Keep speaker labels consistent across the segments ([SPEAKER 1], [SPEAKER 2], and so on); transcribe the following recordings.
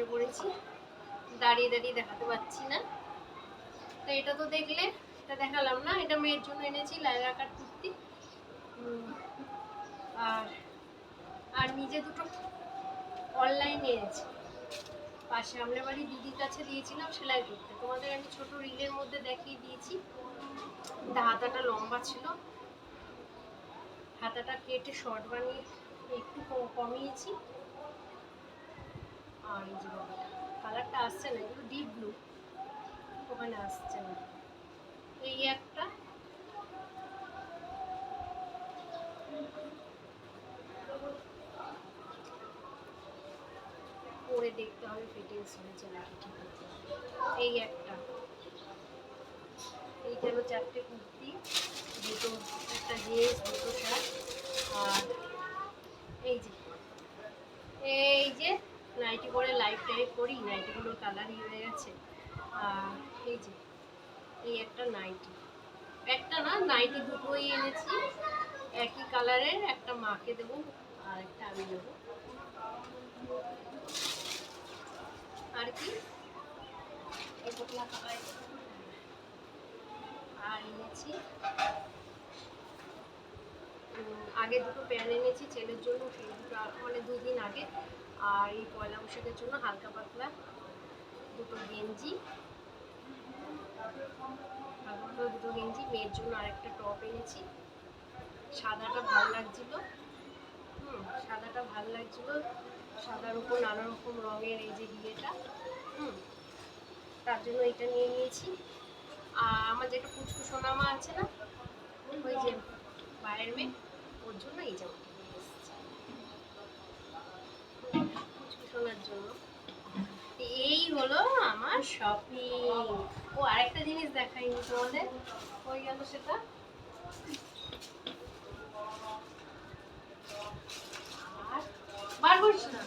[SPEAKER 1] এসে পড়েছি। দাঁড়িয়ে দাঁড়িয়ে দেখাতে পাচ্ছি না। তো এটা তো দেখলে, এটা দেখালাম না, এটা মেয়ের জন্য এনেছি লাইলা কাট কুর্তি। আর আর নিজে দুটো অনলাইন এনেছি। পাশে আমরা বাড়ি দিদির কাছে দিয়েছিলাম সেলাই করতে। তোমাদের আমি ছোট রিলের মধ্যে দেখিয়ে দিয়েছি। হাতাটা লম্বা ছিল। হাতাটা কেটে শর্ট বানিয়ে একটু কমিয়েছি। আর এই কালারটা আসছে না এগুলো ডিপ ব্লু ওখানে আসছে না। এই একটা। পরে দেখতে হবে ফিটিংস হয়েছে নাকি ঠিক আছে। এই একটা। এই গেল চারটে কুর্তি, দুটো একটা জিন্স দুটো শার্ট আর এই যে এই যে নাইটি পরে লাইফ টাইপ করি নাইটিগুলোর কালারই হয়ে গেছে। আর এই যে, এই একটা নাইটি। একটা না, নাইটি দুটোই এনেছি। একই কালারের একটা মাকে দেবো আর একটা আমি দেবো। আর কি? আর এনেছি আগে দুটো প্যান্ট এনেছি, ছেলের জন্য মানে দুদিন আগে। আর এই পয়লা বৈশাখের জন্য হালকা পাতলা দুটো গেঞ্জি। পাতলা দুটো গেঞ্জি, মেয়ের জন্য আরেকটা টপ এনেছি। সাদাটা ভালো লাগছিল। হুম, সাদাটা ভালো লাগছিল। সাদার উপর নানা রকম রঙের এই যে বিয়েটা হুম, তার জন্য এটা নিয়ে নিয়েছি। আর আমার যেটা পুচকু সোনামা আছে না, ওই যে বাইরের মেয়ে, ওর জন্য এই জামাটা। এই হলো আমার শপিং ও আরেকটা জিনিস দেখাইনি তোমাদের। ওই গেল সেটা আর বার করিস না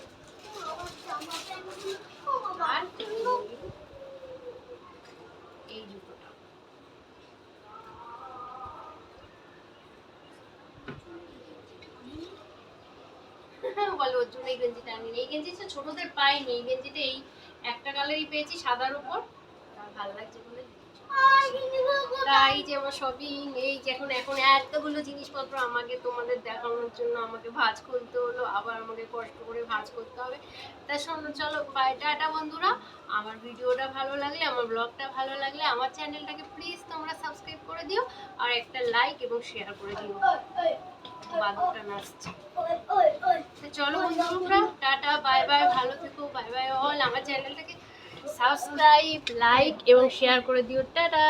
[SPEAKER 1] আর এই জুতোটা বলো ওর জন্য এই গেঞ্জিটা আনি এই গেঞ্জিটা ছোটদের পাইনি, এই গেঞ্জিটা এই একটা কালারই পেয়েছি, সাদার উপর। ভালো লাগছে বলে তাই যে আমার শপিং এই যে এখন এখন জিনিসপত্র আমাকে তোমাদের দেখানোর জন্য আমাকে হলো, আবার আমাকে কষ্ট করে করতে হবে। চলো বন্ধুরা। আমার ভিডিওটা ভালো লাগলে, আমার ব্লগটা ভালো লাগলে, আমার চ্যানেলটাকে প্লিজ তোমরা সাবস্ক্রাইব করে দিও, আর একটা লাইক এবং শেয়ার করে দিও। বাদুটা নাচছে। চলো বন্ধুরা টাটা, বাই বাই, ভালো থেকো, বাই বাই অল আমার চ্যানেলটাকে সাবস্ক্রাইব লাইক এবং শেয়ার করে দিও। টাটা।